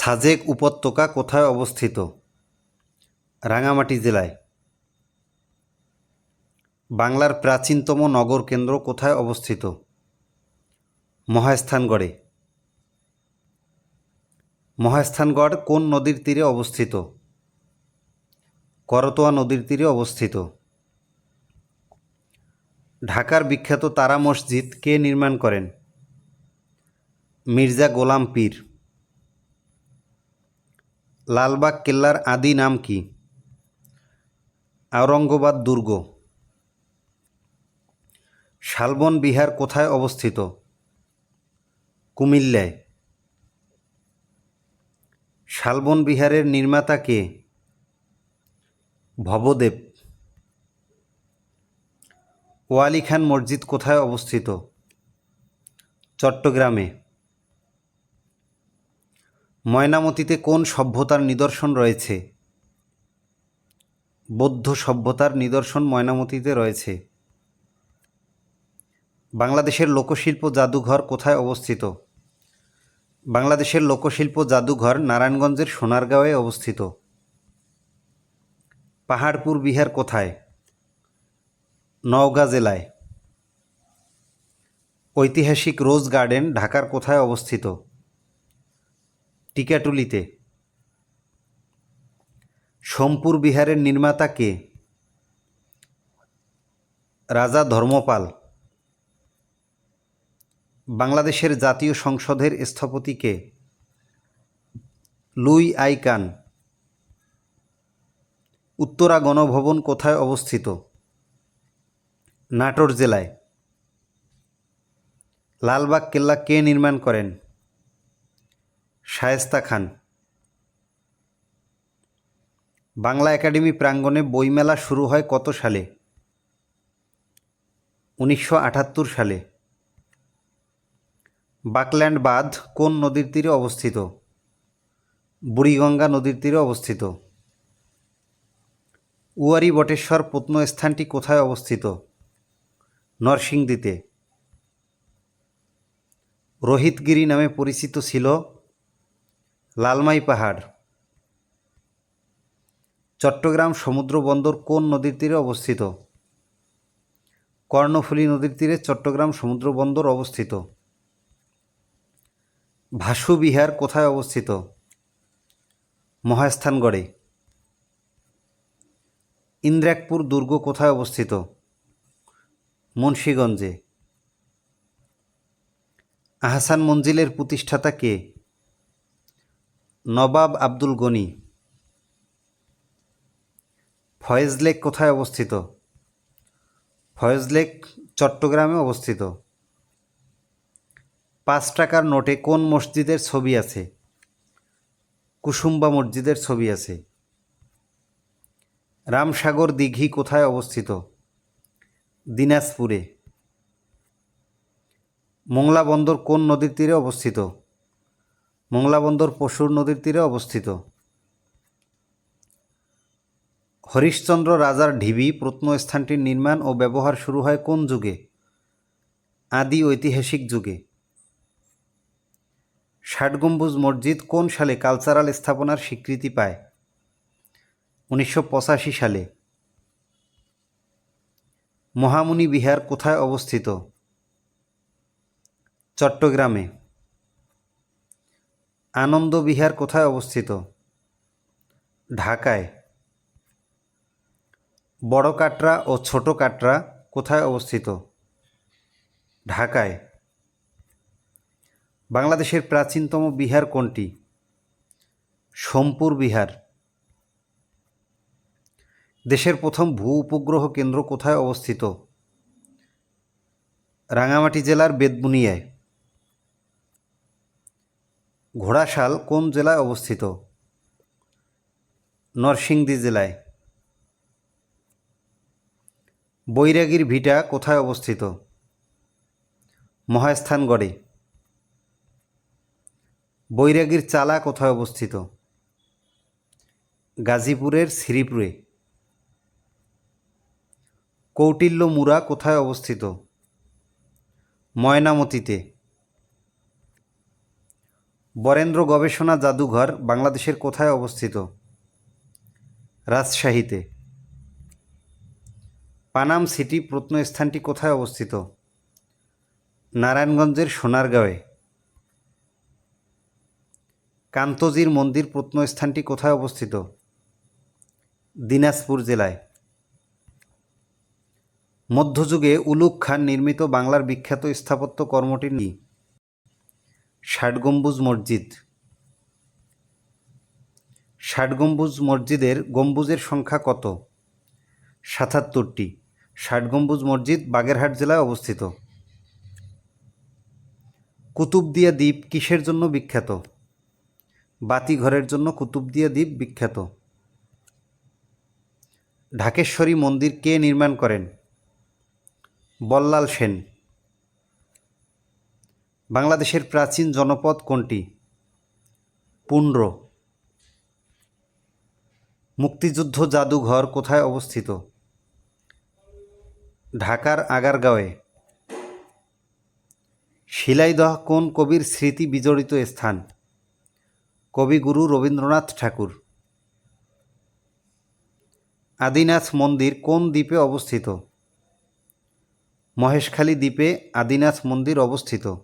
সাজেক উপত্যকা কোথায় অবস্থিত? রাঙামাটি জেলায়। বাংলার প্রাচীনতম নগর কেন্দ্র কোথায় অবস্থিত? মহাস্থানগড়ে। মহাস্থানগড় কোন নদীর তীরে অবস্থিত? করতোয়া নদীর তীরে অবস্থিত। ঢাকার বিখ্যাত তারা মসজিদ কে নির্মাণ করেন? মির্জা গোলাম পীর। লালবাগ কেল্লার আদি নাম কি? আওরঙ্গবাদ দুর্গ। শালবন বিহার কোথায় অবস্থিত? কুমিল্লায়। শালবন বিহারের নির্মাতা কে? ভবদেব। ওয়ালি খান মসজিদ কোথায় অবস্থিত? চট্টগ্রামে। ময়নামতিতে কোন সভ্যতার নিদর্শন রয়েছে? বৌদ্ধ সভ্যতার নিদর্শন ময়নামতিতে রয়েছে। বাংলাদেশের লোকশিল্প জাদুঘর কোথায় অবস্থিত? বাংলাদেশের লোকশিল্প জাদুঘর নারায়ণগঞ্জের সোনারগাঁওয়ে অবস্থিত। পাহাড়পুর, বিহার কোথায়? নওগাঁ জেলায়। ঐতিহাসিক রোজ গার্ডেন ঢাকার কোথায় অবস্থিত? টিকাটুলিতে। সোমপুর বিহারের নির্মাতা কে? রাজা ধর্মপাল। বাংলাদেশের জাতীয় সংসদের স্থপতি কে? Louis I Kahn. Uttara Ganabhaban কোথায় অবস্থিত? নাটোর জেলায়। লালবাগ কেল্লা কে নির্মাণ করেন? শায়েস্তা খান। বাংলা একাডেমি প্রাঙ্গণে বইমেলা শুরু হয় কত সালে? উনিশশো আটাত্তর সালে। বাকল্যান্ড বাঁধ কোন নদীর তীরে অবস্থিত? বুড়িগঙ্গা নদীর তীরে অবস্থিত। উয়ারি বটেশ্বর প্রত্নস্থানটি কোথায় অবস্থিত? নরসিংদীতে। রোহিতগিরি নামে পরিচিত ছিল লালমাই পাহাড়। চট্টগ্রাম সমুদ্র বন্দর কোন নদীর তীরে অবস্থিত? কর্ণফুলী নদীর তীরে চট্টগ্রাম সমুদ্র বন্দর অবস্থিত। ভাসু বিহার কোথায় অবস্থিত? মহাস্থানগড়ে। ইন্দ্রাকপুর দুর্গ কোথায় অবস্থিত? মুন্সীগঞ্জে। আহসান মঞ্জিলের প্রতিষ্ঠাতা কে? নবাব আব্দুল গনি। ফয়েজ লেক কোথায় অবস্থিত? ফয়েজ লেক চট্টগ্রামে অবস্থিত। পাঁচ টাকার নোটে কোন মসজিদের ছবি আছে? কুসুম্বা মসজিদের ছবি আছে। রামসাগর দিঘি কোথায় অবস্থিত? দিনাজপুরে। মোংলা বন্দর কোন নদীর তীরে অবস্থিত? মোংলা বন্দর পশুর নদীর তীরে অবস্থিত। হরিশ্চন্দ্র রাজার ঢিবি প্রত্নস্থানটির নির্মাণ ও ব্যবহার শুরু হয় কোন যুগে? আদি ঐতিহাসিক যুগে। ষাট গম্বুজ মসজিদ কোন সালে কালচারাল স্থাপনার স্বীকৃতি পায়? উনিশশো পঁচাশি সালে। মহামুনি বিহার কোথায় অবস্থিত? চট্টগ্রামে। আনন্দ বিহার কোথায় অবস্থিত? ঢাকায়। বড় কাটরা ও ছোট কাটরা কোথায় অবস্থিত? ঢাকায়। বাংলাদেশের প্রাচীনতম বিহার কোনটি? সোমপুর বিহার। দেশের প্রথম ভূ উপগ্রহ কেন্দ্র কোথায় অবস্থিত? রাঙামাটি জেলার বেদবুনিয়ায় ঘোড়াশাল কোন জেলায় অবস্থিত? নরসিংদী জেলায়। বৈরাগীর ভিটা কোথায় অবস্থিত? মহাস্থানগড়ে। বৈরাগীর চালা কোথায় অবস্থিত? গাজীপুরের শ্রীপুরে। কৌটিল্য মুরা কোথায় অবস্থিত? ময়নামতিতে। বরেন্দ্র গবেষণা জাদুঘর বাংলাদেশের কোথায় অবস্থিত? রাজশাহীতে। পানাম সিটি প্রত্নস্থানটি কোথায় অবস্থিত? নারায়ণগঞ্জের সোনারগাঁওয়ে। কান্তজির মন্দির প্রত্নস্থানটি কোথায় অবস্থিত? দিনাজপুর জেলায়। মধ্যযুগে উলুক খান নির্মিত বাংলার বিখ্যাত স্থাপত্য কর্মটি নি ষাট গম্বুজ মসজিদ। ষাট গম্বুজ মসজিদের গম্বুজের সংখ্যা কত? সাতাত্তরটি। ষাট গম্বুজ মসজিদ বাগেরহাট জেলায় অবস্থিত। কুতুবদিয়া দ্বীপ কিসের জন্য বিখ্যাত? বাতিঘরের জন্য কুতুবদিয়া দ্বীপ বিখ্যাত। ঢাকেশ্বরী মন্দির কে নির্মাণ করেন? বল্লাল সেন। বাংলাদেশের প্রাচীন জনপদ কোনটি? পুন্ড্র মুক্তিযুদ্ধ জাদুঘর কোথায় অবস্থিত? ঢাকার আগারগাঁওয়ে। শিলাইদহ কোন কবির স্মৃতি বিজড়িত স্থান? কবিগুরু রবীন্দ্রনাথ ঠাকুর। আদিনাথ মন্দির কোন দ্বীপে অবস্থিত? মহেশখালী দ্বীপে আদিনাথ মন্দির অবস্থিত।